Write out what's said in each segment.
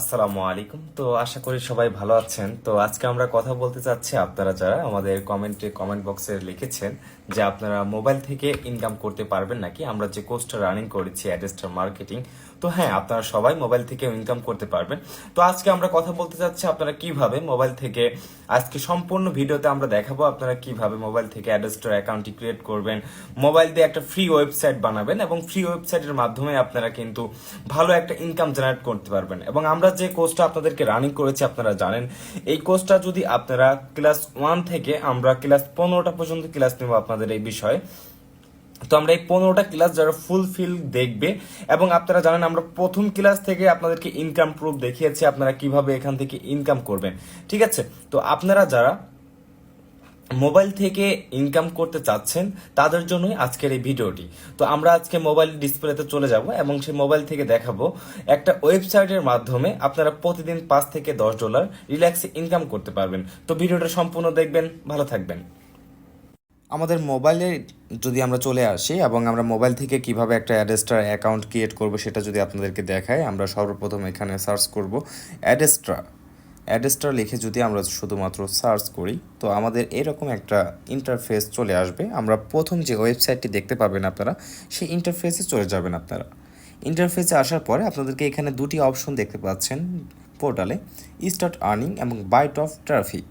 আসসালামু আলাইকুম। তো আশা করি সবাই ভালো আছেন। তো আজকে আমরা কথা বলতে চাচ্ছি আপনারা যারা আমাদের কমেন্টে কমেন্ট বক্সে লিখেছেন যে আপনারা মোবাইল থেকে ইনকাম করতে পারবেন নাকি? আমরা যে কোর্সটা রানিং করেছি অ্যাডেস্টার মার্কেটিং তো হ্যাঁ আপনারা সবাই মোবাইল থেকে ইনকাম করতে পারবেন। তো আজকে আমরা কথা বলতে চাচ্ছি আপনারা কীভাবে মোবাইল থেকে, আজকে সম্পূর্ণ ভিডিওতে আমরা দেখাবো আপনারা কীভাবে মোবাইল থেকে অ্যাডেস্টার অ্যাকাউন্টটি ক্রিয়েট করবেন। মোবাইল দিয়ে একটা ফ্রি ওয়েবসাইট বানাবেন এবং ফ্রি ওয়েবসাইটের মাধ্যমে আপনারা কিন্তু ভালো একটা ইনকাম জেনারেট করতে পারবেন। এবং আমরা যে কোর্সটা আপনাদেরকে রানিং করেছি, আপনারা জানেন, এই কোর্সটা যদি আপনারা ক্লাস ওয়ান থেকে আমরা ক্লাস পনেরোটা পর্যন্ত ক্লাস নেব আপনাদের এই বিষয়ে। তো আমরা এই পনেরোটা ক্লাস যারা ফুলফিল দেখবে, এবং আপনারা জানেন আমরা প্রথম ক্লাস থেকে আপনাদেরকে ইনকাম প্রুফ দেখিয়েছি আপনারা কীভাবে এখান থেকে ইনকাম করবেন, ঠিক আছে? তো আপনারা যারা মোবাইল থেকে ইনকাম করতে চাচ্ছেন, তাদের জন্যই আজকের এই ভিডিওটি। তো আমরা আজকে মোবাইল ডিসপ্লেতে চলে যাব, এবং সেই মোবাইল থেকে দেখাবো একটা ওয়েবসাইটের মাধ্যমে আপনারা প্রতিদিন পাঁচ থেকে দশ ডলার রিল্যাক্সে ইনকাম করতে পারবেন। তো ভিডিওটা সম্পূর্ণ দেখবেন, ভালো থাকবেন। আমাদের মোবাইলে যদি আমরা চলে আসি এবং আমরা মোবাইল থেকে কীভাবে একটা অ্যাডেস্টার অ্যাকাউন্ট ক্রিয়েট করব সেটা যদি আপনাদেরকে দেখাই, আমরা সর্বপ্রথম এখানে সার্চ করব অ্যাডেস্ট্রা। অ্যাডেস্টার লিখে যদি আমরা শুধুমাত্র সার্চ করি, তো আমাদের এরকম একটা ইন্টারফেস চলে আসবে। আমরা প্রথম যে ওয়েবসাইটটি দেখতে পাবেন আপনারা, সেই ইন্টারফেসে চলে যাবেন আপনারা। ইন্টারফেসে আসার পরে আপনাদেরকে এখানে দুটি অপশন দেখতে পাচ্ছেন পোর্টালে স্টার্ট আর্নিং এবং বাইট অফ ট্রাফিক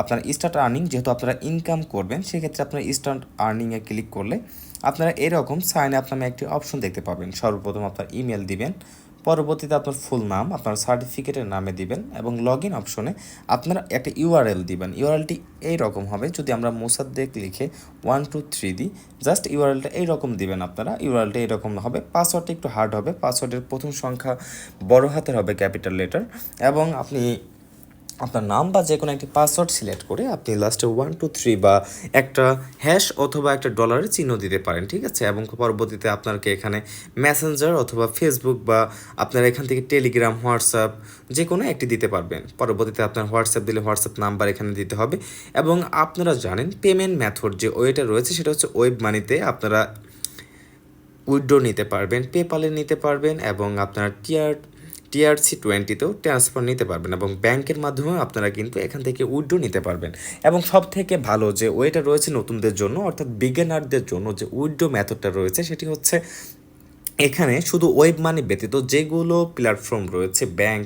আপনারা স্টার্ট আর্নিং যেহেতু আপনারা ইনকাম করবেন, সেক্ষেত্রে আপনার স্টার্ট আর্নিংয়ে ক্লিক করলে আপনারা এরকম সাইন আপ নামে একটি অপশন দেখতে পাবেন। সর্বপ্রথম আপনার ইমেল দিবেন, পরবর্তীতে আপনার ফুল নাম, আপনার সার্টিফিকেটের নামে দিবেন এবং লগ ইন অপশনে আপনারা একটা ইউআরএল দিবেন। ইউআরএলটি এইরকম হবে, যদি আমরা মোসাদ্দেক লিখে ওয়ান টু থ্রি দিই জাস্ট ইউআরএলটা এইরকম দিবেন আপনারা। ইউআরএলটা এইরকম হবে পাসওয়ার্ডটা একটু হার্ড হবে পাসওয়ার্ডের প্রথম সংখ্যা বড় হাতের হবে ক্যাপিটাল লেটার এবং আপনি আপনার নাম বা যে কোনো একটি পাসওয়ার্ড সিলেক্ট করে আপনি লাস্টে ওয়ান টু থ্রি বা একটা হ্যাশ অথবা একটা ডলারের চিহ্ন দিতে পারেন, ঠিক আছে? এবং পরবর্তীতে আপনাকে এখানে মেসেঞ্জার অথবা ফেসবুক বা আপনার এখান থেকে টেলিগ্রাম হোয়াটসঅ্যাপ যে কোনো একটি দিতে পারবেন। পরবর্তীতে আপনার হোয়াটসঅ্যাপ দিলে হোয়াটসঅ্যাপ নাম্বার এখানে দিতে হবে। এবং আপনারা জানেন পেমেন্ট মেথড যে ওয়েটা রয়েছে সেটা হচ্ছে ওয়েব মানিতে আপনারা উইড্রো নিতে পারবেন পেপালে নিতে পারবেন এবং আপনার টিয়ার টিআরসি টোয়েন্টিতেও ট্রান্সফার নিতে পারবেন এবং ব্যাংকের মাধ্যমেও আপনারা কিন্তু এখান থেকে উইড্রো নিতে পারবেন। এবং সব থেকে ভালো যে ওয়েটা রয়েছে নতুনদের জন্য, অর্থাৎ বিজ্ঞানারদের জন্য যে উইড্রো মেথডটা রয়েছে, সেটি হচ্ছে এখানে শুধু ওয়েব মানি ব্যতীত যেগুলো প্ল্যাটফর্ম রয়েছে ব্যাংক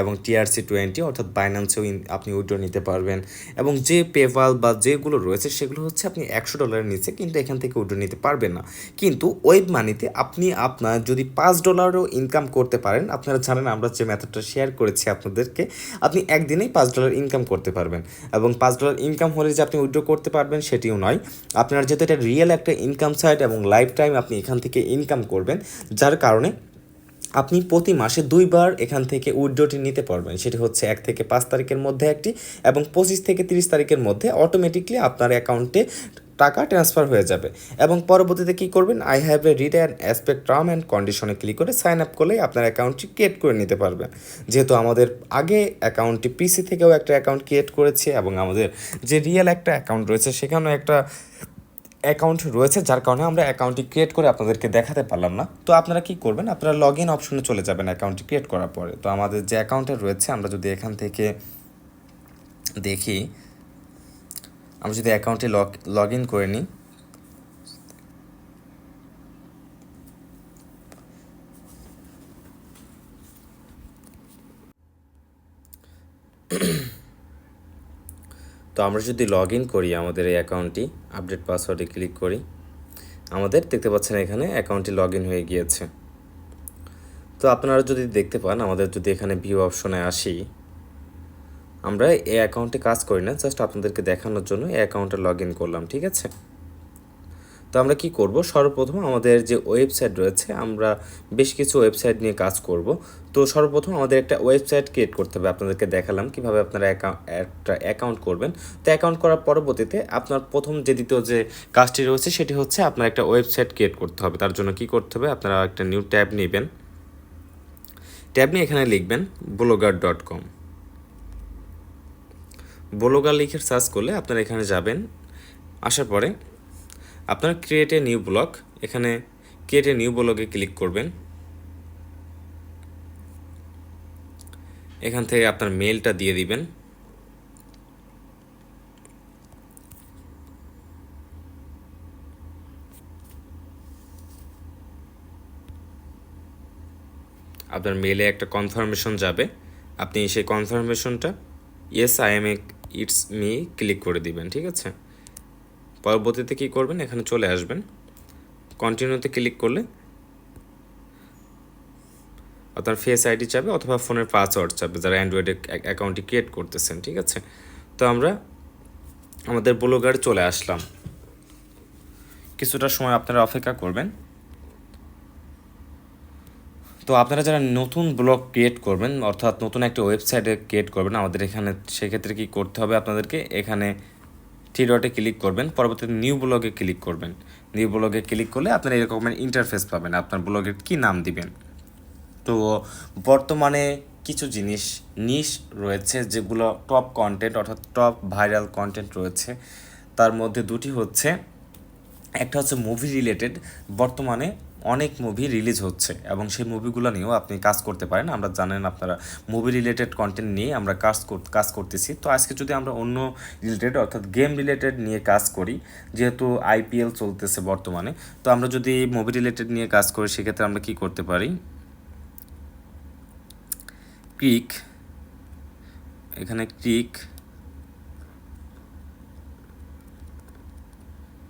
এবং টিআরসি টোয়েন্টি, অর্থাৎ বাইন্যান্সেও আপনি উইড্রো নিতে পারবেন। এবং যে পেপাল বা যেগুলো রয়েছে, সেগুলো হচ্ছে আপনি একশো ডলারের নিচে কিন্তু এখান থেকে উইড্রো নিতে পারবেন না। কিন্তু ওয়েব মানিতে আপনি আপনার যদি পাঁচ ডলারও ইনকাম করতে পারেন, আপনারা জানেন আমরা যে মেথডটা শেয়ার করেছি আপনাদেরকে, আপনি একদিনেই পাঁচ ডলার ইনকাম করতে পারবেন। এবং পাঁচ ডলার ইনকাম হলে যে আপনি উইড্রো করতে পারবেন, সেটিও নয়। আপনার যেহেতু এটা রিয়েল একটা ইনকাম সাইট এবং লাইফ টাইম আপনি এখান থেকে ইনকাম করবেন, যার কারণে আপনি প্রতি মাসে দুইবার এখান থেকে উইড্রোটি নিতে পারবেন। সেটি হচ্ছে এক থেকে পাঁচ তারিখের মধ্যে একটি এবং পঁচিশ থেকে তিরিশ তারিখের মধ্যে অটোমেটিকলি আপনার অ্যাকাউন্টে টাকা ট্রান্সফার হয়ে যাবে। এবং পরবর্তীতে কী করবেন? I have a read and accept term and কন্ডিশনে ক্লিক করে সাইন আপ করলেই আপনার অ্যাকাউন্টটি ক্রিয়েট করে নিতে পারবেন। যেহেতু আমাদের আগে অ্যাকাউন্টটি পিসি থেকেও একটা অ্যাকাউন্ট ক্রিয়েট করেছে এবং আমাদের যে রিয়েল একটা অ্যাকাউন্ট রয়েছে, সেখানেও একটা অ্যাকাউন্ট রয়েছে, যার কারণে আমরা অ্যাকাউন্টটি ক্রিয়েট করে আপনাদেরকে দেখাতে পারলাম না। তো আপনারা কি করবেন? আপনারা লগ ইন অপশনে চলে যাবেন অ্যাকাউন্টটি ক্রিয়েট করার পরে। তো আমাদের যে অ্যাকাউন্টে রয়েছে, আমরা যদি এখান থেকে দেখি, আমরা যদি অ্যাকাউন্টে লগ লগ ইন করে নিই। তো আমরা যদি লগ ইন করি আমাদের এই অ্যাকাউন্টটি আপডেট পাসওয়ার্ডে ক্লিক করি, আমাদের দেখতে পাচ্ছেন এখানে অ্যাকাউন্টটি লগ ইন হয়ে গিয়েছে। তো আপনারা যদি দেখতে পান, আমাদের যদি এখানে ভিউ অপশনে আসি, আমরা এই অ্যাকাউন্টে কাজ করি না জাস্ট আপনাদেরকে দেখানোর জন্য এই অ্যাকাউন্টে লগ ইন করলাম, ঠিক আছে? তো আমরা কি করব? সর্বপ্রথম আমাদের যে ওয়েবসাইট রয়েছে, আমরা বেশ কিছু ওয়েবসাইট নিয়ে কাজ করব। তো সর্বপ্রথম আমাদের একটা ওয়েবসাইট ক্রিয়েট করতে হবে, আপনাদেরকে দেখালাম কীভাবে আপনারা একটা অ্যাকাউন্ট করবেন। তো অ্যাকাউন্ট করার পরবর্তীতে আপনার প্রথম যে দ্বিতীয় যে কাজটি রয়েছে, সেটি হচ্ছে আপনার একটা ওয়েবসাইট ক্রিয়েট করতে হবে। তার জন্য কি করতে হবে? আপনারা একটা নিউ ট্যাব নেবেন। ট্যাব নিয়ে এখানে লিখবেন ব্লগার ডট কম ব্লগার লিখে সার্চ করলে আপনারা এখানে যাবেন। আসার পরে আপনার ক্রিয়েট এ নিউ ব্লগ এখানে ক্রিয়েট এ নিউ ব্লগে ক্লিক করবেন। এখান থেকে আপনার মেলটা দিয়ে দিবেন। আপনার মেলে একটা কনফার্মেশন যাবে। আপনি সেই কনফার্মেশনটা yes I am it's me click করে দিবেন, ঠিক আছে? পরবর্তীতে কী করবেন? এখানে চলে আসবেন। কন্টিনিউতে ক্লিক করলে আপনার ফেস আইডি চাবে অথবা ফোনের পাসওয়ার্ড চাবে, যারা অ্যান্ড্রয়েডে অ্যাকাউন্টটি ক্রিয়েট করতেছেন, ঠিক আছে? তো আমরা আমাদের ব্লগার চলে আসলাম। কিছুটা সময় আপনারা অপেক্ষা করবেন। তো আপনারা যারা নতুন ব্লগ ক্রিয়েট করবেন, অর্থাৎ নতুন একটা ওয়েবসাইটে ক্রিয়েট করবেন, আমাদের এখানে সেক্ষেত্রে কি করতে হবে আপনাদেরকে? এখানে থ্রি ডটে ক্লিক করবেন, পরবর্তীতে নিউ ব্লগে ক্লিক করবেন। নিউ ব্লগে ক্লিক করলে আপনার এরকম ইন্টারফেস পাবেন, আপনার ব্লগের কি নাম দিবেন। তো বর্তমানে কিছু জিনিস নিশ রয়েছে, যেগুলো টপ কন্টেন্ট অর্থাৎ টপ ভাইরাল কন্টেন্ট রয়েছে। তার মধ্যে দুটি হচ্ছে, একটা হচ্ছে মুভি রিলেটেড বর্তমানে অনেক মুভি রিলিজ হচ্ছে এবং সেই মুভিগুলো নিয়েও আপনি কাজ করতে পারেন। আমরা জানেন আপনারা মুভি রিলেটেড কন্টেন্ট নিয়ে আমরা কাজ কাজ করতেছি। তো আজকে যদি আমরা অন্য রিলেটেড অর্থাৎ গেম রিলেটেড নিয়ে কাজ করি, যেহেতু আইপিএল চলতেছে বর্তমানে, তো আমরা যদি মুভি রিলেটেড নিয়ে কাজ করি, সেক্ষেত্রে আমরা কি করতে পারি? ক্রিক এখানে ক্রিক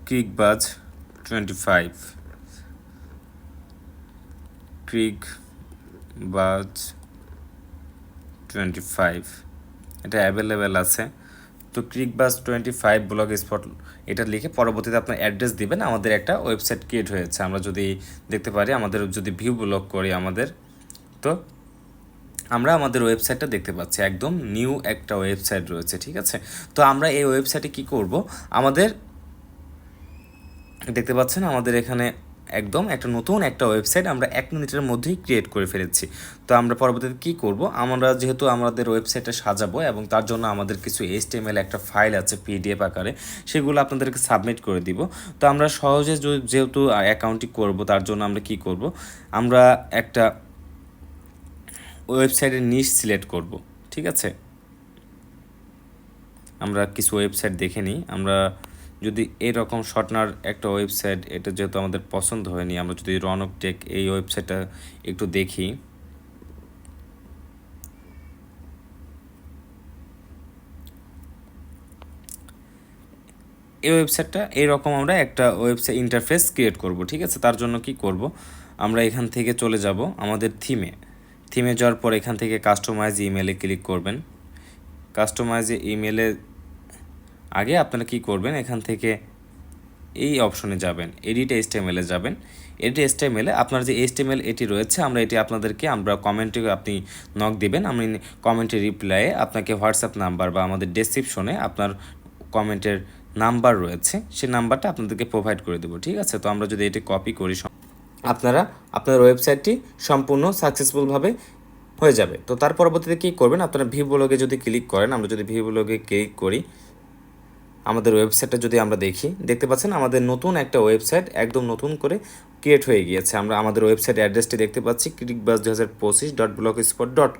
ক্রিক বাজ টোয়েন্টি ফাইভ ক্রিক বাজ টোয়েন্টি ফাইভ এটা অ্যাভেলেবেল আছে। তো ক্রিক বাজ টোয়েন্টি ফাইভ ব্লগ স্পট এটা লিখে পরবর্তীতে আপনার অ্যাড্রেস দিবেন, আমাদের একটা ওয়েবসাইট ক্রিয়েট হয়েছে। আমরা যদি দেখতে পারি, আমাদের যদি ভিউ ব্লগ করি আমাদের, তো আমরা আমাদের ওয়েবসাইটটা দেখতে পাচ্ছি। একদম নিউ একটা ওয়েবসাইট রয়েছে, ঠিক আছে? তো আমরা এই ওয়েবসাইটে কি করব? আমাদের, দেখতে পাচ্ছেন আমাদের এখানে একদম একটা নতুন একটা ওয়েবসাইট আমরা এক মিনিটের মধ্যেই ক্রিয়েট করে ফেলেছি। তো আমরা পরবর্তীতে কি করব? আমরা যেহেতু আমাদের ওয়েবসাইটটা সাজাবো এবং তার জন্য আমাদের কিছু এইচটিএমএল একটা ফাইল আছে পিডিএফ আকারে, সেগুলো আপনাদেরকে সাবমিট করে দিব। তো আমরা সহজে যেহেতু অ্যাকাউন্টটি করব, তার জন্য আমরা কি করব? আমরা একটা ওয়েবসাইটের নিশ সিলেক্ট করব, ঠিক আছে? আমরা কিছু ওয়েবসাইট দেখে নিই। আমরা যদি এরকম শর্টনার একটা ওয়েবসাইট, এটা যেহেতু আমাদের পছন্দ হয়নি, আমরা যদি রনক টেক এই ওয়েবসাইটটা একটু দেখি। এই ওয়েবসাইটটা এইরকম আমরা একটা ওয়েবসাইট ইন্টারফেস ক্রিয়েট করব, ঠিক আছে? তার জন্য কি করব? আমরা এখান থেকে চলে যাব আমাদের থিমে থিমে যাওয়ার পর এখান থেকে কাস্টমাইজ ইমেলে ক্লিক করবেন। কাস্টমাইজ ইমেলে আগে আপনারা কি করবেন? এখান থেকে এই অপশনে যাবেন এডিট এসটিএমএল এ যাবেন। এডিট এসটিএমএল এ আপনার যে এসটিএমএল এটি রয়েছে, আমরা এটি আপনাদেরকে, আমরা কমেন্টে আপনি নক দিবেন। আমি কমেন্টে রিপ্লাইয়ে আপনাকে হোয়াটসঅ্যাপ নাম্বার বা আমাদের ডেসক্রিপশনে আপনার কমেন্টের নাম্বার রয়েছে। সেই নাম্বারটা আপনাদেরকে প্রোভাইড করে দেবো, ঠিক আছে? তো আমরা যদি এটি কপি করি আপনারা, আপনার ওয়েবসাইটটি সম্পূর্ণ সাকসেসফুলভাবে হয়ে যাবে। তো তার পরবর্তীতে কী করবেন? আপনারা ভি ব্লগে যদি ক্লিক করেন, আমরা যদি ভি ব্লগে ক্লিক করি আমাদের ওয়েবসাইটটা যদি আমরা দেখি, দেখতে পাচ্ছেন আমাদের নতুন একটা ওয়েবসাইট একদম নতুন করে ক্রিয়েট হয়ে গিয়েছে। আমরা আমাদের ওয়েবসাইট অ্যাড্রেসটি দেখতে পাচ্ছি ক্রিকবাস দু হাজার পঁচিশ ডট ব্লক স্পট ডট